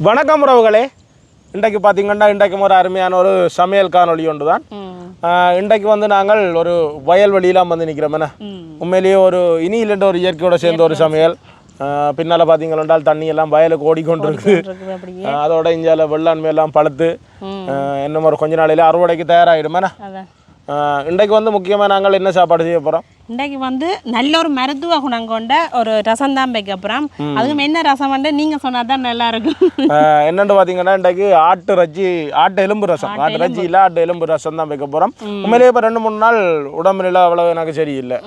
வணக்கம் உறவுகளே. இன்றைக்கு பார்த்தீங்கன்னா இன்றைக்கும் ஒரு அருமையான ஒரு சமையல் காணொளி ஒன்று தான் இன்றைக்கு வந்து நாங்கள் ஒரு வயல்வெளியெல்லாம் வந்து நிற்கிறோம். என்ன? உண்மையிலேயே ஒரு இனியிலன்ற ஒரு இயற்கையோட சேர்ந்த ஒரு சமையல். பின்னால பார்த்தீங்கன்னா தண்ணி எல்லாம் வயலுக்கு ஓடிக்கொண்டிருக்கு அதோட இஞ்சால வெள்ளாண்மை எல்லாம் பழுத்து இன்னும் ஒரு கொஞ்ச நாளையில அறுவடைக்கு தயாராகிடும் என்ன? இன்றைக்கு வந்து முக்கியமாக நாங்கள் என்ன சாப்பாடு செய்ய போகிறோம் இன்றைக்கு வந்து நல்ல ஒரு மருத்துவ குணம் கொண்ட ஒரு ரசம் தான் வைக்க போகிறோம் அதுவும் என்ன ரசம் வந்து நீங்கள் சொன்னா தான் நல்லா இருக்கும். என்னன்னு பார்த்தீங்கன்னா இன்றைக்கு ஆட்டு ரஜ்ஜி ஆட்டு எலும்பு ரசம். ஆட்டு ரஜ்ஜி இல்லை ஆட்டு எலும்பு ரசம் தான் வைக்க போகிறோம் உண்மையிலேயே இப்போ ரெண்டு மூணு நாள் உடம்புல அவ்வளவு எனக்கு சரியில்லை.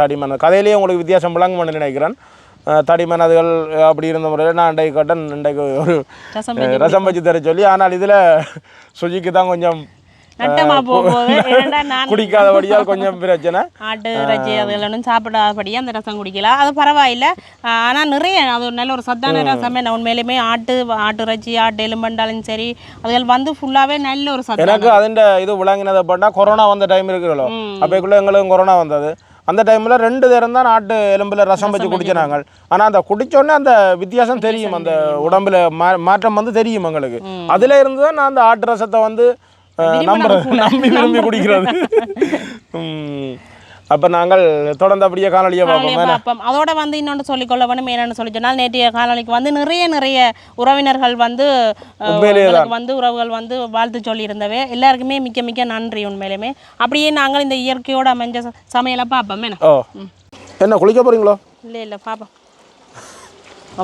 தடிமன் கதையிலேயே உங்களுக்கு வித்தியாசம் விளங்கும்னு நினைக்கிறேன். ஆஹ் தடிமன் அதுகள் அப்படி இருந்த முறையில் நான் இன்றைக்கு கட்டன். இன்றைக்கு ஒரு ரசம் வச்சு தர சொல்லி ஆனால் இதில் சுஜிக்கு தான் கொஞ்சம் நட்டமா போகும்போது குடிக்காதபடியால் கொஞ்சம் பிரச்சனை. ஆட்டு இறைச்சி அது சாப்பிடாதபடியே அந்த ரசம் குடிக்கலாம் அது பரவாயில்ல. ஆனால் நிறைய அது ஒரு நல்ல ஒரு சத்தான ரசமே நான் உண்மையிலுமே ஆட்டு ஆட்டு இறைச்சி ஆட்டு எலும்பண்டாலும் சரி அதுகள் வந்து ஃபுல்லாகவே நல்ல ஒரு சத்தம் எனக்கு அதுண்ட இது விளங்கினதை பார்த்தா கொரோனா வந்த டைம் இருக்குங்களோ அப்போக்குள்ளே எங்களுக்கும் கொரோனா வந்தது. அந்த டைமில் ரெண்டு நேரம் தான் நாட்டு எலும்பில் ரசம் வச்சு குடிச்சினாங்க. ஆனால் அந்த குடித்தோடனே அந்த வித்தியாசம் தெரியும். அந்த உடம்புல மாற்றம் வந்து தெரியும் எங்களுக்கு. அதில் இருந்து தான் நான் அந்த ஆட்டு ரசத்தை வந்து அஹ், நம்புறது நம்பி விரும்பி குடிக்கிறது. அப்ப நாங்கள் தொடர்ந்து அப்படியே காணொலியை பார்ப்போம். அதோட வந்து இன்னொன்று சொல்லிக்கொள்ள வேணும் என்னென்னு சொல்லி சொன்னால் நேற்றைய காலனிக்கு வந்து நிறைய நிறைய உறவினர்கள் வந்து வந்து உறவுகள் வந்து வாழ்த்து சொல்லியிருந்தவே எல்லாருக்குமே மிக்க மிக்க நன்றி உண்மையிலுமே. அப்படியே நாங்கள் இந்த இயற்கையோட அமைஞ்ச சமையலை பார்ப்போம். என்ன? என்ன குளிக்க போறீங்களோ? இல்லை இல்லை பார்ப்போம்.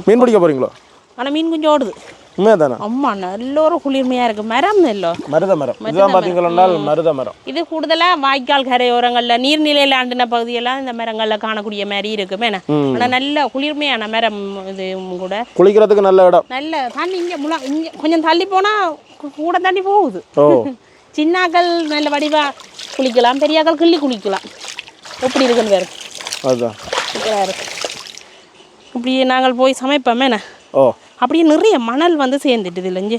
மீன் பிடிக்க போறீங்களோ? ஆனால் மீன் குஞ்சு ஓடுது. உண்மையா தானே அம்மா நல்ல ஒரு குளிர்மையாக இருக்குது மரம் இல்லை? மருத மரம். இதுதான் பார்த்தீங்கன்னா மருத மரம். இது கூடுதலாக வாய்க்கால் கரையோரங்களில் நீர்நிலையில் ஆண்டின பகுதியெல்லாம் இந்த மரங்களில் காணக்கூடிய மாதிரி இருக்குமே ஆனால் நல்ல குளிர்மையான மரம் இது கூட. குளிக்கிறதுக்கு நல்ல இடம். நல்ல தண்ணி இங்கே முலா இங்கே கொஞ்சம் தள்ளி போனால் கூட தண்ணி போகுது. சின்னாக்கள் நல்ல வடிவா குளிக்கலாம் பெரியாக்கள் கிள்ளி குளிக்கலாம். எப்படி இருக்குன்னு வேறு அதுதான் இருக்கு. இப்படியே நாங்கள் போய் சமைப்போமே ஓ. அப்படியே நிறைய மணல் வந்து சேர்ந்துட்டுது இல்லை இங்கே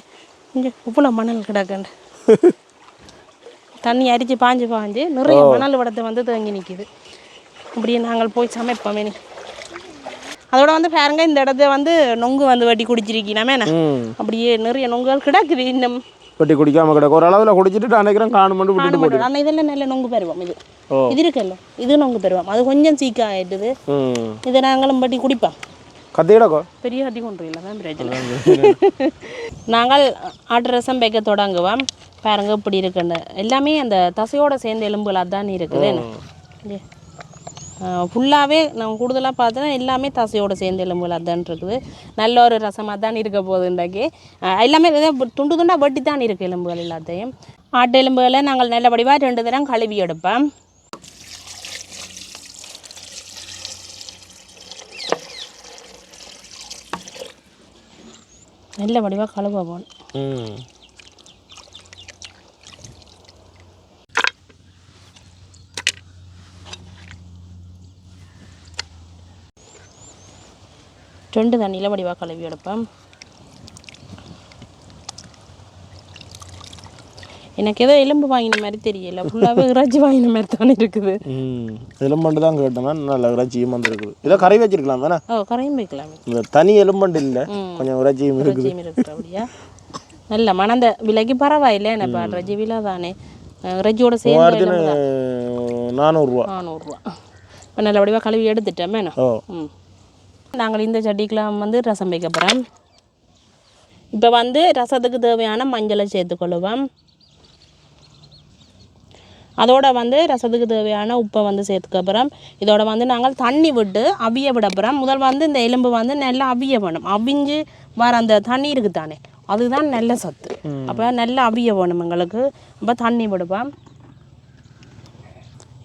இங்கே இவ்வளோ மணல் கிடக்குண்டு. தண்ணி அரிச்சு பாஞ்சு பாஞ்சு நிறைய மணல் வடத்தை வந்து தேங்கி நிற்கிது அப்படியே நாங்கள் போய் சமைப்போமே நீ அதோட வந்து பாருங்க இந்த இடத்த வந்து நொங்கு வந்து வெட்டி குடிச்சிருக்கீனாமே அப்படியே நிறைய நொங்குகள் கிடக்குது இன்னும். வெட்டி குடிக்காம கிடக்கு. ஒரு அளவில் குடிச்சிட்டு அன்னைக்கு காணும் மட்டும் விட்டுட்டு போயிட்டு ஆனால் இதெல்லாம் நல்ல நொங்கு பெறுவோம் இது. இது இருக்குல்ல இது நொங்கு பெறுவோம் அது கொஞ்சம் சீக்கா ஆயிட்டுது. இதை நாங்களும் பட்டி குடிப்போம். கதையிடகோ பெரிய கத்தி கொண்டு இல்லை மேம் நாங்கள் ஆட்டு ரசம் வைக்க தொடங்குவோம் பாருங்க இப்படி இருக்குன்னு எல்லாமே அந்த தசையோட சேர்ந்த எலும்புகளாக தான் இருக்குது ஃபுல்லாகவே நான் கூடுதலாக பார்த்தோன்னா எல்லாமே தசையோடு சேர்ந்த எலும்புகளாக தான் இருக்குது நல்ல ஒரு ரசமாக தான் இருக்க போகுது இன்றைக்கு எல்லாமே துண்டு துண்டாக வெட்டி தான் இருக்குது எலும்புகள் எல்லாத்தையும் ஆட்டு எலும்புகளை நாங்கள் நல்லபடியாக ரெண்டு தரம் கழுவி எடுப்போம் நல்ல வடிவாக கழுவ போகணும் ரெண்டு தண்ணியில் வடிவாக கழுவி எடுப்பேன். எனக்கு ஏதோ எலும்பு வாங்கின மாதிரி தெரியல. ஃபுல்லாகவே இறைச்சி வாங்கின மாதிரி தானே இருக்குது. எலும்பண்டு தான் கேட்டேன் நல்ல இறைச்சியும் வந்துருக்குது இதை கறி வச்சிருக்கலாம் தானே? ஓ கரையும் வைக்கலாமே. இந்த தனி எலும்பண்டு இல்லை கொஞ்சம் இறைச்சியும் இருக்குது. நல்ல மணந்த விலைக்கு பரவாயில்லை என்ன இறைச்சி விலை தானே. இறைச்சியோட சேர்ந்து நானூறுரூவா நானூறுரூவா இப்போ நல்ல வடிவாக கழுவி எடுத்துட்டேன் ஓ. ம். நாங்கள் இந்த சட்டிக்கெலாம் வந்து ரசம் வைக்க போகிறோம் இப்போ வந்து ரசத்துக்கு தேவையான மஞ்சளை சேர்த்துக்கொள்ளுவோம் அதோட வந்து ரசத்துக்கு தேவையான உப்பை வந்து சேர்த்துக்க போகிறோம் இதோட வந்து நாங்கள் தண்ணி விட்டு அவிய விட போகிறோம் முதல் வந்து இந்த எலும்பு வந்து நல்லா அவிய வேணும் அவிஞ்சு வர அந்த தண்ணி இருக்குது தானே அதுதான் நல்ல சத்து. அப்போ நல்லா அவிய வேணும் எங்களுக்கு. அப்போ தண்ணி விடுவோம்.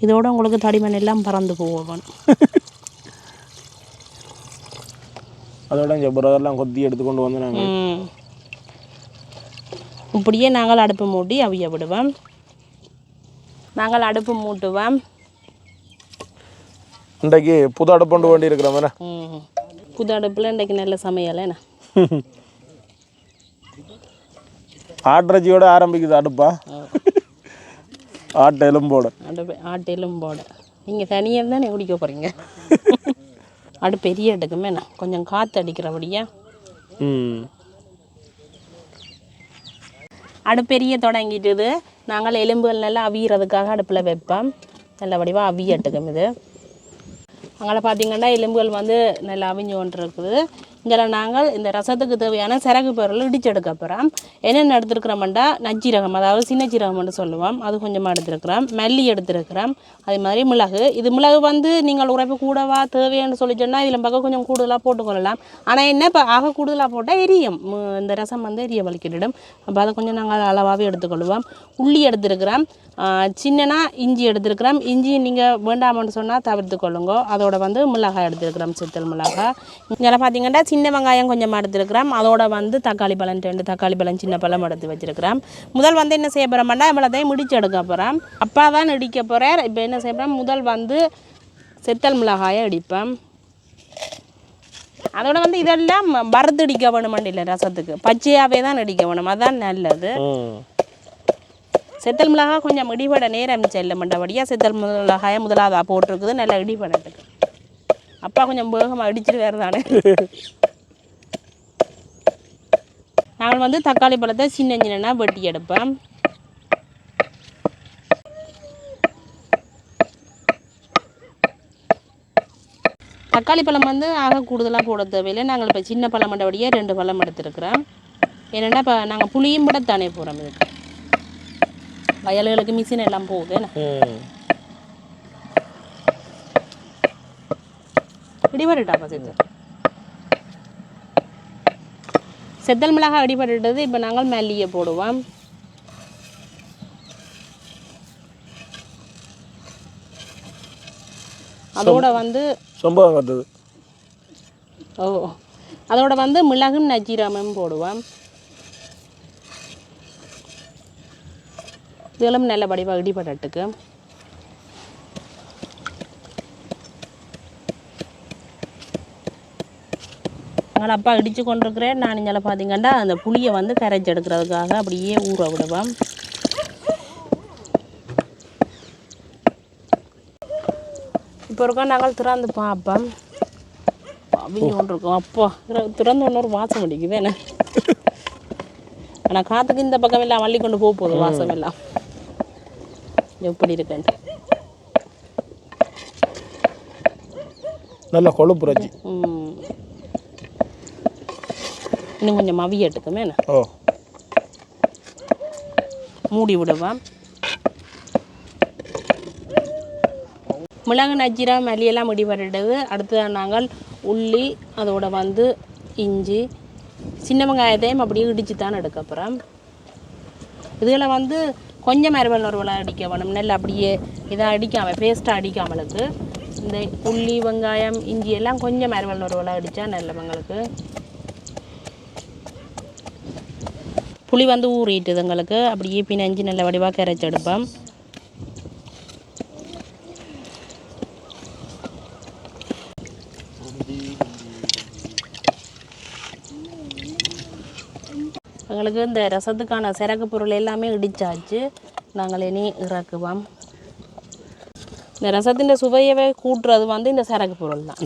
இதோட உங்களுக்கு தடிமன் எல்லாம் பறந்து போவோம் அதோட இங்கே புரதெல்லாம் கொத்தி எடுத்துக்கொண்டு வந்து நாங்கள். இப்படியே நாங்கள் அடுப்பு மூட்டி அவிய விடுவோம். நாங்கள் அடுப்பு மூட்டுவோம். இன்றைக்கு புது அடுப்பண்டு வேண்டி இருக்கிறோம் என்ன? ம். புது அடுப்பில் இன்றைக்கு நல்ல சமையல் என்ன? ஆட்டிறைச்சியோட ஆரம்பிக்குது அடுப்பா? ஆட்டு எலும்போட. அடுப்பு ஆட்டிலும் போட நீங்கள் தனியாக தானே குடிக்க போகிறீங்க அடுப்பு பெரிய அடுக்குமே என்ன? கொஞ்சம் காற்று அடிக்கிறபடியா? ம். அடுப்பெரிய தொடங்கிட்டுது. நாங்கள் எலும்புகள் நல்லா அவியறதுக்காக அடுப்பில் வைப்போம். நல்ல வடிவாக அவியட்டுக்கும் இது. அங்கே பார்த்தீங்கன்னா எலும்புகள் வந்து நல்லா அவிஞ்சு கொண்டு இருக்குது இங்கே நாங்கள் இந்த ரசத்துக்கு தேவையான சிறகு பொருள் இடிச்செடுக்க போகிறோம் என்னென்ன எடுத்துருக்கிறோம்டா நஜ்ஜீரகம் அதாவது சின்ன சீரகம்னு சொல்லுவோம். அது கொஞ்சமாக எடுத்துருக்கிறோம். மல்லி எடுத்துருக்கிறோம். அதே மாதிரி மிளகு. இது மிளகு வந்து நீங்கள் உரைப்பு கூடவா தேவைன்னு சொல்லி சொன்னால் இதில் பக்கம் கொஞ்சம் கூடுதலாக போட்டுக்கொள்ளலாம் ஆனால் என்ன இப்போ ஆக கூடுதலாக போட்டால் எரியும். இந்த ரசம் வந்து எரிய வலிக்கிடும் அப்போ அதை கொஞ்சம் நாங்கள் அளவாகவே எடுத்துக்கொள்வோம் உள்ளி எடுத்துருக்கிறோம். சின்னனா இஞ்சி எடுத்துருக்கிறோம். இஞ்சி நீங்கள் வேண்டாமன்னு சொன்னால் தவிர்த்து கொள்ளுங்க. அதோட வந்து மிளகாய் எடுத்துருக்கிறோம் சித்தல் மிளகாய். இங்கே பார்த்தீங்கன்னா சின்ன வெங்காயம் கொஞ்சமாக எடுத்துருக்குறோம் அதோட வந்து தக்காளி பழம் ரெண்டு தக்காளி பழம் சின்ன பழம் எடுத்து வச்சிருக்கிறோம் முதல் வந்து என்ன செய்ய போகிறோம்னா இவ்வளோதையும் முடிச்சு எடுக்க போகிறோம் அப்பா தான் இடிக்க போகிறார் இப்போ என்ன செய்ய போகிறோம் முதல் வந்து செத்தல் மிளகாயை இடிப்பேன். அதோட வந்து இதெல்லாம் வறுத்து இடிக்க வேணுமெண்டு இல்லை ரசத்துக்கு. பச்சையாகவே தான் இடிக்க வேணும். அதான் நல்லது. செத்தல் மிளகாய் கொஞ்சம் இடிபட நேரம் செல்ல மண்டபடியாக செத்தல் மிளகாயை முதலாவதாக போட்டிருக்குது. நல்லா இடிபடட்டுக்கு அப்பா கொஞ்சம் வேகமாக இடிச்சிட்டு வேறு தானே. நாங்கள் வந்து தக்காளி பழத்தை சின்ன சின்னனா வெட்டி எடுப்போம் தக்காளி பழம் வந்து ஆக கூடுதலாக போட தேவையில்லை. நாங்கள் இப்போ சின்ன பழம் மண்டபடியே ரெண்டு பழம் எடுத்துருக்குறோம். ஏன்னா இப்போ நாங்கள் புளியும் கூட தானே போகிறோம் இதுக்கு. வயல்களுக்கு மிஷின் எல்லாம் போகுது ம். இடிபட்டுட்டாப்பா செத்தல் மிளகாய் இடிபட்டுட்டது இப்போ நாங்கள் மல்லியை போடுவோம். அதோட வந்து சம்பவம் ஓ அதோட வந்து மிளகும் நஜீரமும் போடுவோம். இதெல்லாம் நல்ல வடிவாக இடிபடட்டுக்கு எங்கள் அப்பா இடித்து கொண்டிருக்கிறேன். நான் இங்கே பார்த்தீங்கன்னா அந்த புளியை வந்து கரைச்சி எடுக்கிறதுக்காக அப்படியே ஊற விடுவோம் இப்போ இருக்கா நாங்கள் திறந்து பார்ப்போம். அவங்க கொண்டு இருக்கோம். அப்பா திற- திறந்த ஒன்று ஒரு வாசம் அடிக்குது என்ன? ஆனால் காற்றுக்கு இந்த பக்கம் எல்லாம் வள்ளி கொண்டு போக போகுது வாசம் எல்லாம் எப்படி இருக்குன்ட்டு. நல்ல கொழுப்பு ம். இன்னும் கொஞ்சம் மவி எடுத்துக்குமே என்ன? ஓ. மூடி விடுவேன் மிளகு நஜீரா மல்லியெல்லாம் முடி வரடுது அடுத்து நாங்கள் உள்ளி அதோட வந்து இஞ்சி சின்ன வெங்காயத்தையும் அப்படியே இடித்து தான் எடுக்க போகிறோம் இதில் வந்து கொஞ்சம் மரபல் நுறுவலாக அடிக்க வேணும். நெல் அப்படியே இதை அடிக்காமல் பேஸ்ட்டாக அடிக்காமலுக்கு. இந்த உள்ளி வெங்காயம் இஞ்சி எல்லாம் கொஞ்சம் மரபல் நுறுவலாக அடித்தா நல்லவங்களுக்கு புளி வந்து ஊறிட்டுது எங்களுக்கு. அப்படியே பிணைஞ்சு நல்ல வடிவாக கரைச்சி எடுப்போம். எங்களுக்கு இந்த ரசத்துக்கான சிறகு பொருள் எல்லாமே இடிச்சாச்சு. நாங்கள் இனி இறக்குவோம். இந்த ரசத்தின் சுவையவே கூட்டுறது வந்து இந்த சிறகு பொருள் தான்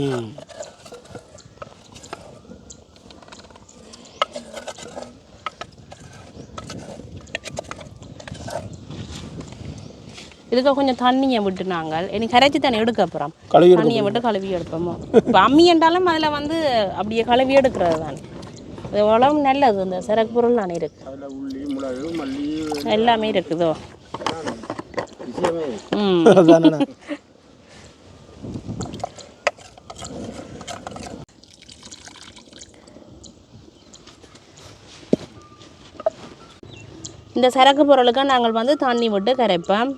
இதுக்கு கொஞ்சம் தண்ணியை விட்டு நாங்கள். இனி கரைச்சி தண்ணி எடுக்க போகிறோம் தண்ணியை விட்டு கழுவி எடுப்போமோ? இப்போ அம்மி என்றாலும் அதில் வந்து அப்படியே கழுவி எடுக்கிறது தான் இது உழவு நல்லது. இந்த சிறகு பொருள் தானே இருக்கு. எல்லாமே இருக்குதோ? ம். இந்த சரக்கு பொருளுக்கு நாங்கள் வந்து தண்ணி விட்டு கரைப்போம்.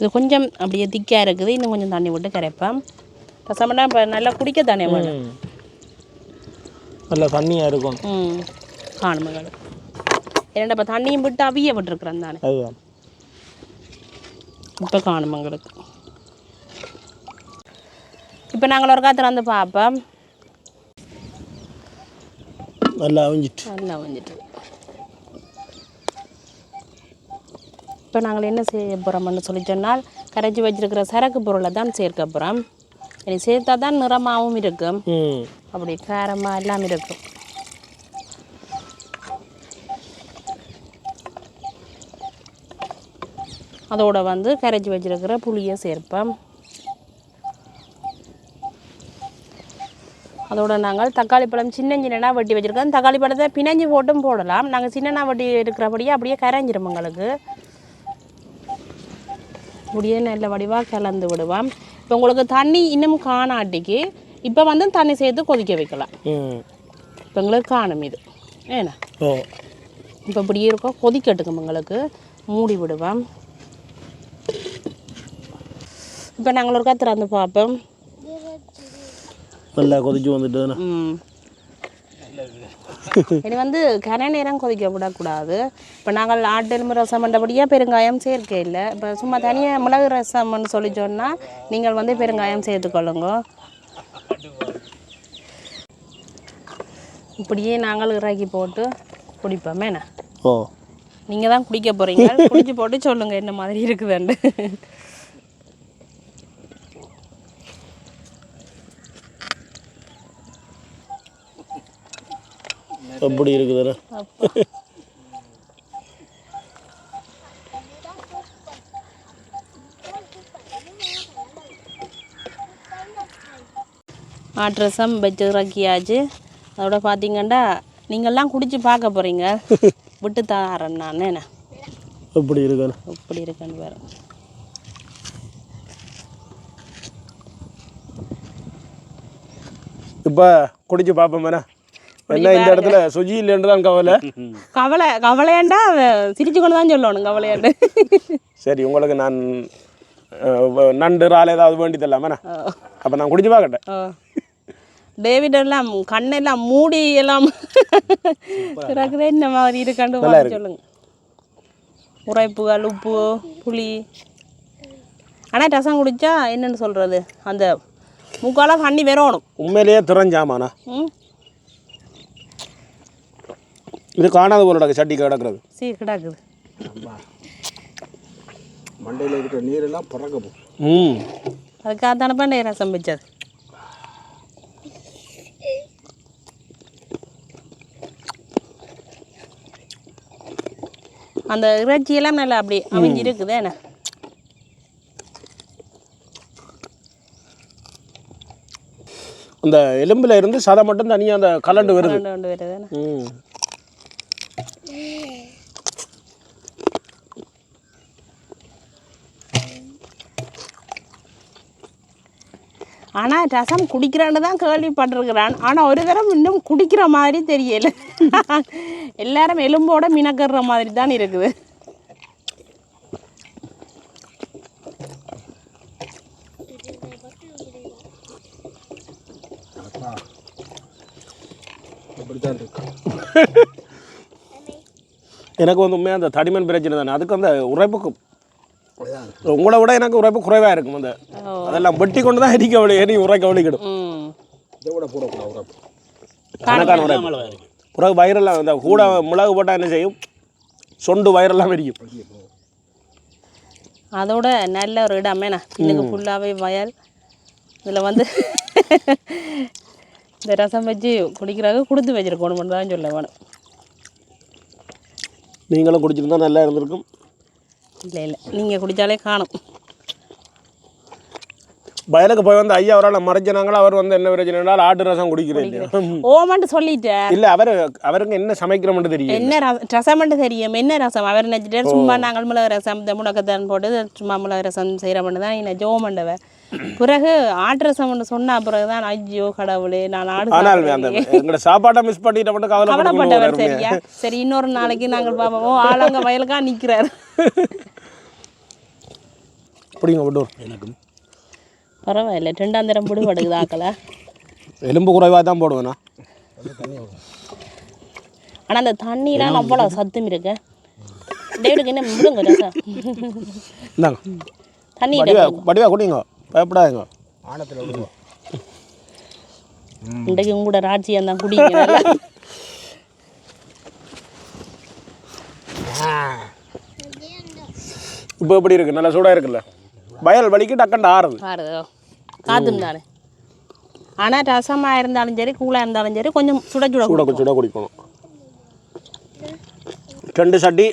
இது கொஞ்சம் அப்படியே திக்காக இருக்குது. இன்னும் கொஞ்சம் தண்ணி விட்டு கரைப்போம் ரசம்னா இப்போ நல்லா குடிக்க தானே வேணும் நல்ல தண்ணியாக இருக்கும். ம். காணுமகள் ஏன்னா இப்போ தண்ணியும் விட்டு அவிய விட்டுருக்குறேன் தானே. இப்போ காணும் எங்களுக்கு இப்போ நாங்கள் ஒரு காத்திர வந்து பார்ப்போம் நல்லா அவிஞ்சிட்டு. நல்லா வந்துட்டு இப்போ நாங்கள் என்ன செய்ய போகிறோம்னு சொல்லி சொன்னால் கரைச்சி வச்சிருக்கிற சரக்கு பொருளை தான் சேர்க்க போகிறோம் இனி சேர்த்தா தான் நிறமாகவும் இருக்கும். அப்படி காரமாக எல்லாம் இருக்கும். அதோட வந்து கரைச்சி வச்சிருக்கிற புளியை சேர்ப்போம். அதோட நாங்கள் தக்காளி பழம் சின்ன சின்னனா வெட்டி வச்சுருக்கோம். தக்காளி பழத்தை பிணைஞ்சு போட்டும் போடலாம். நாங்கள் சின்னனா வெட்டி இருக்கிறபடியே அப்படியே கரைஞ்சிரும் எங்களுக்கு அப்படியே நல்ல வடிவாக கலந்து விடுவோம். இப்போ உங்களுக்கு தண்ணி இன்னும் காணாட்டிக்கு இப்போ வந்து தண்ணி சேர்த்து கொதிக்க வைக்கலாம். இப்போ எங்களுக்கு காணும் இது. ஏன்னா? ஓ. இப்போ இப்படியே இருக்கோம் கொதிக்கட்டுக்கும் எங்களுக்கு. மூடி விடுவோம். இப்போ நாங்கள் ஒருக்கா திறந்து பார்ப்போம். நல்லா கொதிச்சு வந்துட்டு ம். இது வந்து கன நேரம் கொதிக்க விடக்கூடாது. இப்போ நாங்கள் ஆட்டெலும்பு ரசம் பண்ணுறபடியாக பெருங்காயம் சேர்க்க இல்லை. இப்போ சும்மா தனியாக மிளகு ரசம்னு சொல்லி சொன்னால் நீங்கள் வந்து பெருங்காயம் சேர்த்துக்கொள்ளுங்க இப்படியே நாங்கள் இறக்கி போட்டு குடிப்போமே. ஓ. நீங்கள் தான் குடிக்க போகிறீங்க குடிச்சு போட்டு சொல்லுங்கள் என்ன மாதிரி இருக்குதுண்டு எப்படி இருக்குதுண்ணா அப்போ. ஆட்டு ரசம் வச்சு இறக்கியாச்சு அதோட பார்த்தீங்கன்னா நீங்கள்லாம் குடிச்சு பார்க்க போகிறீங்க விட்டு தாரேன் நான் என்ன? எப்படி இருக்குண்ணா எப்படி இருக்குன்னு வேறு. இப்போ குடிச்சு பார்ப்போமேண்ணா என்ன இந்த இடத்துல? சுஜி இல்லைன்னு தான் கவலை. கவலை கவலையாண்டா சிரிச்சு கொண்டு தான் சொல்லணும் கவலையாண்டு. சரி உங்களுக்கு நான் நண்டு இறால் ஏதாவது வேண்டி தரலாமேண்ணா அப்போ நான் குடிச்சு பார்க்கட்டேன். டேவிட் எல்லாம் கண்ணெல்லாம் மூடி எல்லாம் இருக்குது என்ன மாதிரி இருக்காண்டு சொல்லுங்க. உரைப்புகள் உப்பு புளி. ஆனால் ரசம் குடிச்சா என்னன்னு சொல்கிறது அந்த முக்கால தண்ணி வரணும் உண்மையிலேயே திறஞ்சாமாண்ணா ம்? இது காணாத போல கிடக்கு சட்டி கிடக்குறது. சீ கிடக்குது. மண்டையில் இருக்கிற நீரெல்லாம் பிறக்க போகும் ம். அதுக்காக தானே பண்ண ரசம் வச்சது அந்த இறைச்சியெல்லாம் நல்லா அப்படி அமைஞ்சு இருக்குது என்ன? அந்த எலும்பில் இருந்து சதை மட்டும் தனியாக அந்த கலண்டு வருது. கொண்டு வருது ம். ஆனால் ரசம் குடிக்கிறான்னு தான் கேள்விப்பட்டிருக்கிறான். ஆனால் ஒரு தரம் இன்னும் குடிக்கிற மாதிரி தெரியல. எல்லாரும் எலும்போட மினக்கற மாதிரி தான் இருக்குது. எனக்கு வந்து உண்மையாக அந்த தடிமன் பிரச்சனை தானே. அதுக்கு அந்த உரைப்புக்கு உங்களை விட எனக்கு உரைப்பு குறைவாக இருக்கும் அந்த. அதெல்லாம் வெட்டி கொண்டு தான் எரிக்க வழி எரி உரைக்க வலிக்கிடும் ம். இதை விட போடக்கூடாது உரப்பு. கணக்கான உரைப்பு. பிறகு வயிறெல்லாம் இந்த கூட மிளகு போட்டால் என்ன செய்யும்? சொண்டு வயிறெல்லாம் வெடிக்கும். அதோட நல்ல ஒரு இடம் என்ன பின்னுக்கு ஃபுல்லாகவே வயல். இதில் வந்து இந்த ரசம் வச்சு குடிக்கிறாங்க கொடுத்து வச்சிருக்கணும் தான் சொல்ல வேணும் நீங்களும் குடிச்சிருந்தா நல்லா இருந்திருக்கும். இல்லை இல்லை. நீங்கள் குடித்தாலே காணும். வயலுக்கு போய் வந்து ஐயா அவரால் மறைச்சினாங்களா அவர் வந்து என்ன பிரச்சனைனாலும் ஆட்டு ரசம் குடிக்கிறேன் ஓமான்ட்டு சொல்லிட்டேன் இல்லை அவர் அவருக்கு என்ன சமைக்கிறோம்னு தெரியும் என்ன ரசம் ரசம்ட்டு தெரியும். என்ன ரசம்? அவர் நினச்சிட்டு சும்மா நாங்கள் மிளகு ரசம் இந்த முடக்கத்தான் போட்டு சும்மா மிளகு ரசம் செய்கிறோம்னு தான் என்ன ஜோ மண்டவ பிறகு ஆட்டு ரசம் ஒன்று சொன்ன பிறகு தான் ஐயோ கடவுளே நான் ஆடு ஆனால். எங்களோட சாப்பாட்டை மிஸ் பண்ணிட்ட மட்டும் கவலைப்பட்டவர் கவலைப்பட்டு சரியா? சரி இன்னொரு நாளைக்கு நாங்கள் பார்ப்போம். ஆளங்க வயலுக்கா நிற்கிறார் பிடிங்க விட்டு எனக்கும். பரவாயில்ல. ரெண்டாம் தரம் பிடிபடுக்குது ஆக்கல எலும்பு குறைவாக தான் போடுவேண்ணா. ஆனால் அந்த தண்ணிலாம் அவ்வளோ சத்தும் இருக்கு. டேவிடுக்கு என்ன விடுங்க ரசம்? இந்தாங்க. தண்ணி வடிவா குடிங்க. பயப்படாதீங்க. ஆணத்தில் விடுவோம் இன்றைக்கு உங்களோட ராட்சியம் தான் குடிங்க. இப்போ எப்படி இருக்கு? நல்லா சூடாக இருக்குல்ல? வயல் வலிக்கு டக்குன்னு ஆறுது. தானே. ஆனால் ரசமாக இருந்தாலும் சரி கூலாக இருந்தாலும் சரி கொஞ்சம் சுட சுட சூட சுட குடிக்கணும். ரெண்டு சட்டி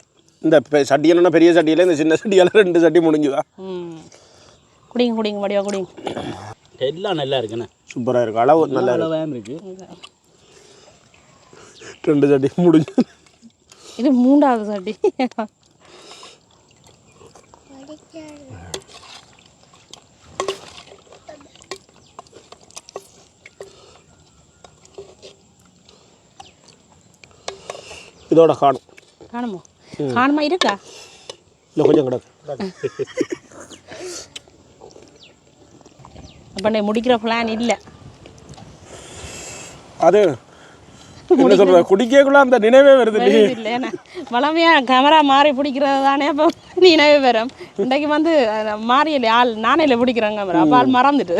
இந்த சட்டி என்னன்னா பெரிய சட்டியில் இந்த சின்ன சட்டியால் ரெண்டு சட்டி முடிஞ்சுதா? ம். குடிங்க குடிங்க வடிவா குடிங்க. எல்லாம் நல்லா இருக்குண்ணே. சூப்பராக இருக்கு அளவு நல்லா இருக்கு. ரெண்டு சட்டி முடிஞ்சு. இது மூன்றாவது சட்டி. இதோட காணும். காணுமோ? காணுமா இருக்கா? இல்லை கொஞ்சம் கிடக்கு. அப்போ நீ முடிக்கிற பிளான் இல்லை. அது என்ன சொல்ற குடிக்கக்குள்ள அந்த நினைவே வருது இல்லையே இல்லை வளமையாக கேமரா மாறி பிடிக்கிறது தானே அப்போ நீனவே வரும். இன்றைக்கு வந்து மாறியல ஆள் நானே பிடிக்கிறேன் கேமரா அப்போ ஆள் மறந்துட்டு.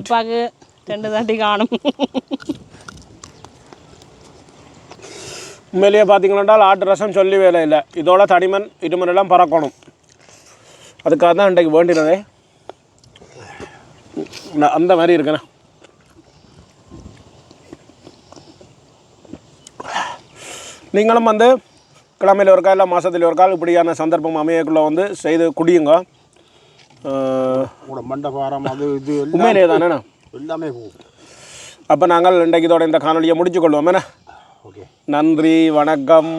அப்பாவுக்கு ரெண்டு தாட்டி காணும். உண்மையிலேயே பார்த்தீங்கன்னா ஆட்டு ரசம் சொல்லி வேலை இல்லை. இதோட தடிமன் இருமன் எல்லாம் பறக்கணும். அதுக்காக தான் இன்றைக்கு வேண்டினதே. நான் அந்த மாதிரி இருக்கேண்ணே நீங்களும் வந்து கிழமையில் ஒரு கால் இல்லை மாதத்தில் ஒரு கால் இப்படியான சந்தர்ப்பம் அமையக்குள்ளே வந்து செய்து குடியுங்க. அஹ், கூட மண்டை பாரம் அது இது எல்லாம் உண்மையிலேயே தானேண்ணா எல்லாமே போகும். அப்போ நாங்கள் இன்றைக்கு இதோட இந்த காணொலியை முடிச்சுக்கொள்வோம். என்ன? நன்றி வணக்கம்.